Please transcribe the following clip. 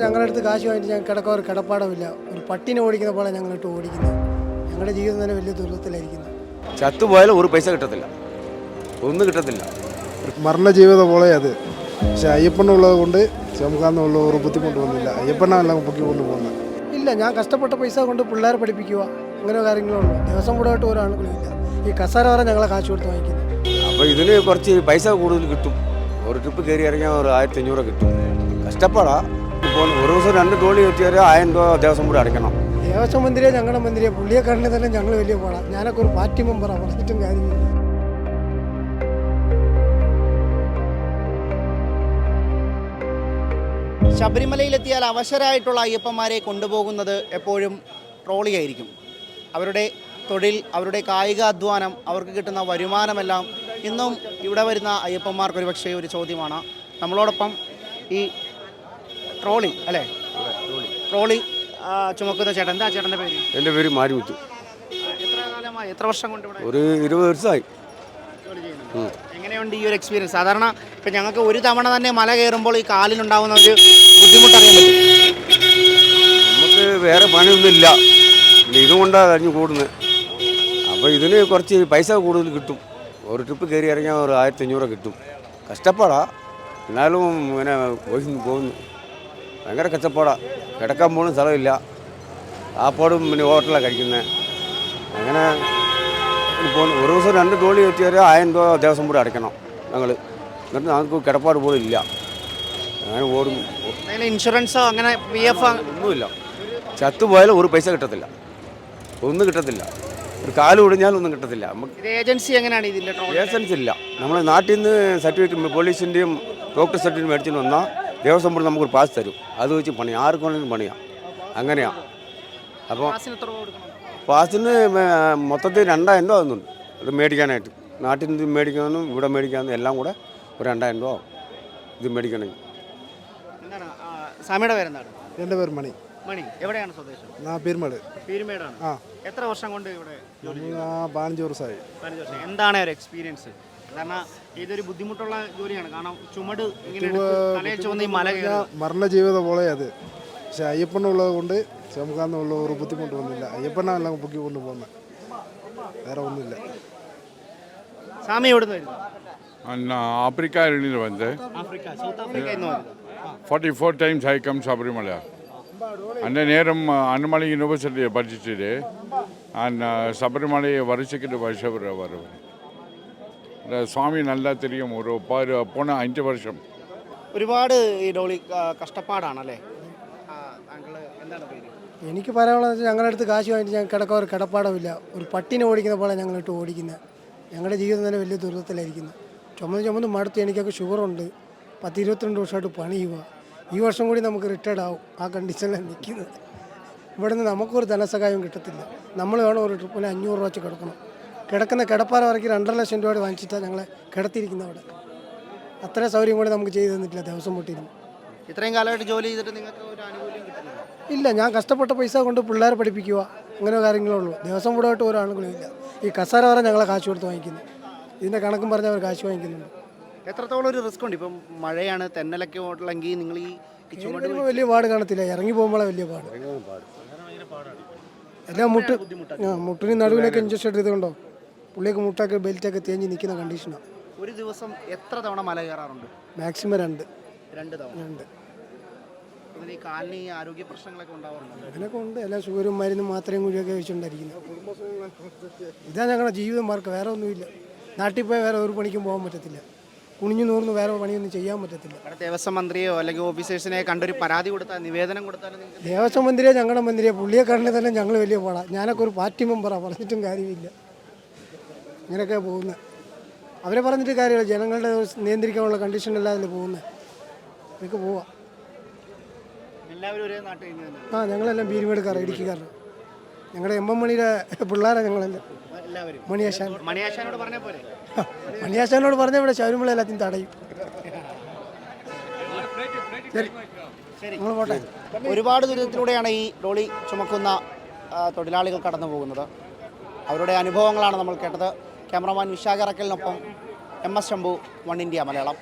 ഞങ്ങളുടെ അടുത്ത് കാശ് വാങ്ങിയിട്ട് ഞങ്ങൾ കിടക്കാൻ ഒരു കിടപ്പാടമില്ല. ഒരു പട്ടിനെ ഓടിക്കുന്ന പോലെ ഞങ്ങളിട്ട് ഓടിക്കുന്നത് ഞങ്ങളുടെ ജീവിതം തന്നെ വലിയ ദുരിതത്തിലായിരിക്കുന്നത് ചത്തുപോയാലും ഒരു പൈസ കിട്ടത്തില്ല. ഒന്നും കിട്ടത്തില്ല. മരണ ജീവിതം പോലെ അത്. പക്ഷെ അയ്യപ്പനുള്ളത് കൊണ്ട് ചുമക്കാന്നുള്ള ഒരു ബുദ്ധിമുട്ട് വന്നില്ല അയ്യപ്പനെല്ലാം പൊക്കി പോകുന്നത് ഇല്ല ഞാൻ കഷ്ടപ്പെട്ട പൈസ കൊണ്ട് പിള്ളേരെ പഠിപ്പിക്കുക അങ്ങനെ കാര്യങ്ങളുള്ളൂ ദിവസം കൂടെ ആയിട്ട് ഒരാളുകളും ഇല്ല. ഈ കസാര വരെ ഞങ്ങളെ കാശ് കൊടുത്ത് വാങ്ങിക്കുന്നത് അപ്പോൾ ഇതിന് കുറച്ച് പൈസ കൂടുതൽ കിട്ടും. ഒരു ട്രിപ്പ് കയറി ഇറങ്ങിയാൽ ഒരു ആയിരത്തി അഞ്ഞൂറ് കിട്ടും. കഷ്ടപ്പാടാ. ഇപ്പോൾ ഒരു ദിവസം രണ്ട് ടോളി എത്തിയാൽ ആയിരം രൂപ ദേവസ്വം കൂടെ അടയ്ക്കണം. ദേവസ്വം മന്ത്രിയെ ഞങ്ങളുടെ മന്ത്രിയെ പുള്ളിയെ കണ്ടു തന്നെ ഞങ്ങൾ വലിയ പാടാം. ഞാനൊക്കെ ഒരു പാർട്ടി മെമ്പറാണ് പറഞ്ഞിട്ടും കാര്യമില്ല ശബരിമലയിലെത്തിയാൽ അവശരായിട്ടുള്ള അയ്യപ്പന്മാരെ കൊണ്ടുപോകുന്നത് എപ്പോഴും ട്രോളിയായിരിക്കും. അവരുടെ തൊഴിൽ അവരുടെ കായിക അധ്വാനം അവർക്ക് കിട്ടുന്ന വരുമാനമെല്ലാം ഇന്നും ഇവിടെ വരുന്ന അയ്യപ്പന്മാർക്ക് ഒരു പക്ഷേ ഒരു ചോദ്യമാണ്. നമ്മളോടൊപ്പം ഈ ട്രോളി അല്ലേ? ട്രോളിംഗ് ചുമക്കുന്ന ചേട്ടൻ. എന്താ ചേട്ടന്റെ പേര്? എന്റെ പേര് മാരിമുത്തു എത്ര കാലമായി എത്ര വർഷം കൊണ്ട് ഇവിടെ ഒരു ഇരുപത് വർഷമായി. എങ്ങനെയുണ്ട് ഈ ഒരു എക്സ്പീരിയൻസ് സാധാരണ ഇപ്പം ഞങ്ങൾക്ക് ഒരു തവണ തന്നെ മല കയറുമ്പോൾ ഈ കാലിനുണ്ടാവുന്ന ഒരു ബുദ്ധിമുട്ടറിയാൻ പറ്റും. നമുക്ക് വേറെ പണിയൊന്നുമില്ല. ഇതുകൊണ്ടാണ് കഴിഞ്ഞ് കൂടുന്നത് അപ്പോൾ ഇതിന് കുറച്ച് പൈസ കൂടുതൽ കിട്ടും. ഒരു ട്രിപ്പ് കയറി ഇറങ്ങിയാൽ ഒരു ആയിരത്തി അഞ്ഞൂറ് കിട്ടും. കഷ്ടപ്പാടാ. എന്നാലും ഇങ്ങനെ പോയി പോകുന്നു. ഭയങ്കര കച്ചപ്പാടാണ് കിടക്കാൻ പോലും സ്ഥലമില്ല. ആപ്പാടും പിന്നെ ഹോട്ടലാണ് കഴിക്കുന്നത് അങ്ങനെ പോകുന്നു ഒരു ദിവസം രണ്ട് ടോളി വരെ ആയിരം രൂപ ദിവസം കൂടെ അടയ്ക്കണം ഞങ്ങൾ എന്നിട്ട് ഞങ്ങൾക്ക് കിടപ്പാട് പോലും ഇല്ല. അങ്ങനെ ഓടും. ഇൻഷുറൻസോ അങ്ങനെ പി എഫ് ഒന്നുമില്ല. ചത്തുപോയാലും ഒരു പൈസ കിട്ടത്തില്ല. ഒന്നും കിട്ടത്തില്ല. ഒരു കാൽ ഒടിഞ്ഞാലും ഒന്നും കിട്ടത്തില്ല. ഏജൻസി എങ്ങനെയാണ് ഇതിന്റെ ഏജൻസി ഇല്ല നമ്മൾ നാട്ടിൽ നിന്ന് സർട്ടിഫിക്കറ്റ് പോലീസിന്റെയും ഡോക്ടർ സർട്ടിഫിക്കറ്റ് മേടിച്ചിട്ട് വന്നാൽ ദേവസ്വം ബോർഡ് നമുക്കൊരു പാസ് തരും. അത് വെച്ച് പണി ആർക്ക് വേണമെങ്കിലും പണിയാം. അങ്ങനെയാണ് അപ്പോൾ പാസിന് മൊത്തത്തിൽ രണ്ടായിരം രൂപ ആകുന്നുണ്ട് അത് മേടിക്കാനായിട്ട്. നാട്ടിൽ നിന്ന് മേടിക്കാനും ഇവിടെ മേടിക്കാനും എല്ലാം കൂടെ ഒരു രണ്ടായിരം രൂപ ആവും. ഇത് മേടിക്കണമെങ്കിൽ. സ്വാമിയുടെ പേരെന്താണ്? എന്റെ പേര് മണി. മണി. എവിടെയാണ് സ്വദേശം? ഞാൻ പെരുമാട്. പീരുമേടാണ്. ആ. എത്ര വർഷം കൊണ്ട് ഇവിടെ പതിനഞ്ച് വർഷമായി. പതിനഞ്ച് വർഷം. എന്താണ് ഒരു എക്സ്പീരിയൻസ് കാരണം ഇതൊരു ബുദ്ധിമുട്ടുള്ള ജോലിയാണ് കാരണം ചുമട് ഇങ്ങനെ ചുമന്ന് ഈ മല മരണജീവിത പോലെ അത് പക്ഷെ അയ്യപ്പനുള്ളത് കൊണ്ട് ചുമക്കാന്നുള്ള ഒരു ബുദ്ധിമുട്ട് വന്നില്ല അയ്യപ്പനല്ല പൊക്കി കൊണ്ട് പോകുന്നത് വേറെ ഒന്നുമില്ല சாமி எவ்வளோ நான் ஆப்பிரிக்கா இருந்து வந்தேன் forty four times I come Sabarimala அந்த நேரம் அண்ணமலை யூனிவர்சிட்டியை படிச்சுட்டு நான் சபரிமலையை வருஷக்கிட்டு வருஷம் வருவேன் സ്വാമി നല്ല തിരിയും ഒരു പോണ അഞ്ച് വർഷം. ഒരുപാട് ഈ ഡോളി കഷ്ടപ്പാടാണല്ലേ? എനിക്ക് പറയാനുള്ളത് ഞങ്ങളുടെ അടുത്ത് കാശ് വാങ്ങിച്ച് ഞങ്ങൾ കിടക്കാൻ ഒരു കിടപ്പാടമില്ല. ഒരു പട്ടിനെ ഓടിക്കുന്ന പോലെ ഞങ്ങളിട്ട് ഓടിക്കുന്നത് ഞങ്ങളുടെ ജീവിതം തന്നെ വലിയ ദുരിതത്തിലായിരിക്കുന്നു. ചുമന്ന് ചുമന്ന് മടുത്ത് എനിക്കൊക്കെ ഷുഗറുണ്ട്. പത്ത് ഇരുപത്തിരണ്ട് വർഷമായിട്ട് പണി ചെയ്യുക ഈ വർഷം കൂടി നമുക്ക് റിട്ടയർഡ് ആവും. ആ കണ്ടീഷനിലാണ് നിൽക്കുന്നത് ഇവിടുന്ന് നമുക്കൊരു ധനസഹായം കിട്ടത്തില്ല. നമ്മൾ വേണം ഒരു ട്രിപ്പിന് അഞ്ഞൂറ് രൂപ വെച്ച് കിടക്കണം. കിടക്കുന്ന കിടപ്പാറ വരയ്ക്ക് രണ്ടര ലക്ഷം രൂപ വാങ്ങിച്ചിട്ടാണ് ഞങ്ങളെ കിടത്തിയിരിക്കുന്നത് അവിടെ. അത്ര സൗകര്യം കൂടി നമുക്ക് ചെയ്തു തന്നിട്ടില്ല ദിവസം പൊട്ടിയിരുന്നു ഇത്രയും കാലമായിട്ട് ജോലി ചെയ്തിട്ട് നിങ്ങൾക്ക് ഒരു ആനുകൂല്യം കിട്ടുന്നില്ല? ഇല്ല ഞാൻ കഷ്ടപ്പെട്ട പൈസ കൊണ്ട് പിള്ളേരെ പഠിപ്പിക്കുക അങ്ങനെ കാര്യങ്ങളേ ഉള്ളൂ. ദിവസം കൂടെ ആയിട്ട് ഒരാളുകളും ഇല്ല. ഈ കസാര വരെ ഞങ്ങളെ കാശ് കൊടുത്ത് വാങ്ങിക്കുന്നു. ഇതിന്റെ കണക്കും പറഞ്ഞ് അവർ കാശ് വാങ്ങിക്കുന്നുണ്ട്. എത്രത്തോളം ഒരു റിസ്ക് ഉണ്ട്? ഇപ്പം മഴയാണ് തെന്നലൊക്കെ ഉള്ളെങ്കിൽ നിങ്ങൾ ഈ വലിയ പാട് കാണത്തില്ല. ഇറങ്ങി പോകുമ്പോഴേ വലിയ പാട്. എല്ലാം മുട്ട് ആ മുട്ടിന് നടുവിനൊക്കെ ഇഞ്ചക്ഷൻ എടുത്തുകൊണ്ടോ പുള്ളിയൊക്കെ മുട്ടൊക്കെ ബെൽറ്റൊക്കെ തേഞ്ഞ് നിൽക്കുന്ന കണ്ടീഷനാണ് ഒരു ദിവസം എത്ര തവണ മല കയറാറുണ്ട്? മാക്സിമം രണ്ട്. രണ്ട് തവണ. രണ്ട്. ഇതിന് ഈ കാലിന് ഈ ആരോഗ്യ പ്രശ്നങ്ങളൊക്കെ ഉണ്ടാവാറുണ്ട്? അതിനൊക്കെ ഉണ്ട്. എല്ലാം ഷുഗറും മരുന്നും മാത്രയും കുഴിയൊക്കെ കഴിച്ചുകൊണ്ടിരിക്കുന്നത് ഇതാ ഞങ്ങളുടെ ജീവിതം മാർക്ക് വേറെ ഒന്നുമില്ല. നാട്ടിൽ പോയി വേറെ ഒരു പണിക്കും പോകാൻ പറ്റത്തില്ല. കുണിഞ്ഞു നൂർന്ന് വേറെ പണിയൊന്നും ചെയ്യാൻ പറ്റത്തില്ല. ഇവിടെ ദേവസ്വം മന്ത്രിയോ അല്ലെങ്കിൽ ഓഫീസേഴ്സിനെ കണ്ടൊരു പരാതി കൊടുത്താൽ നിവേദനം നിങ്ങൾക്ക് ദേവസ്വം മന്ത്രിയോ ഞങ്ങളുടെ മന്ത്രിയോ പുള്ളിയെ കണ്ടെ തന്നെ ഞങ്ങൾ വലിയ പാടാം. ഞാനൊക്കെ ഒരു പാർട്ടി മെമ്പറാണ് പറഞ്ഞിട്ടും കാര്യമില്ല. ഇങ്ങനെയൊക്കെ പോകുന്നത്. അവരെ പറഞ്ഞിട്ട് കാര്യമില്ല. ജനങ്ങളുടെ നിയന്ത്രിക്കാനുള്ള കണ്ടീഷൻ അല്ലാതെ പോകുന്നത്. ഇതൊക്കെ പോവാം. ആ ഞങ്ങളെല്ലാം ബീരിമേടുക്കാർ ഇടുക്കിക്കാർ ഞങ്ങളുടെ എം എം മണിയുടെ പിള്ളേരാണ് ഞങ്ങളെല്ലാം. മണിയാശാൻ. മണിയാശാനോട് പറഞ്ഞ പോലെ മണിയാശാനോട് പറഞ്ഞ ഇവിടെ ശബരിമല എല്ലാത്തിനും തടയും. ശരി. നമ്മൾ പോട്ടെ. ഒരുപാട് ദുരിതത്തിലൂടെയാണ് ഈ ലോളി ചുമക്കുന്ന തൊഴിലാളികൾ കടന്നു പോകുന്നത് അവരുടെ അനുഭവങ്ങളാണ് നമ്മൾ കേട്ടത്. Cameraman വിശാഖറക്കലിനൊപ്പം M S Shambhu one India Malayalam.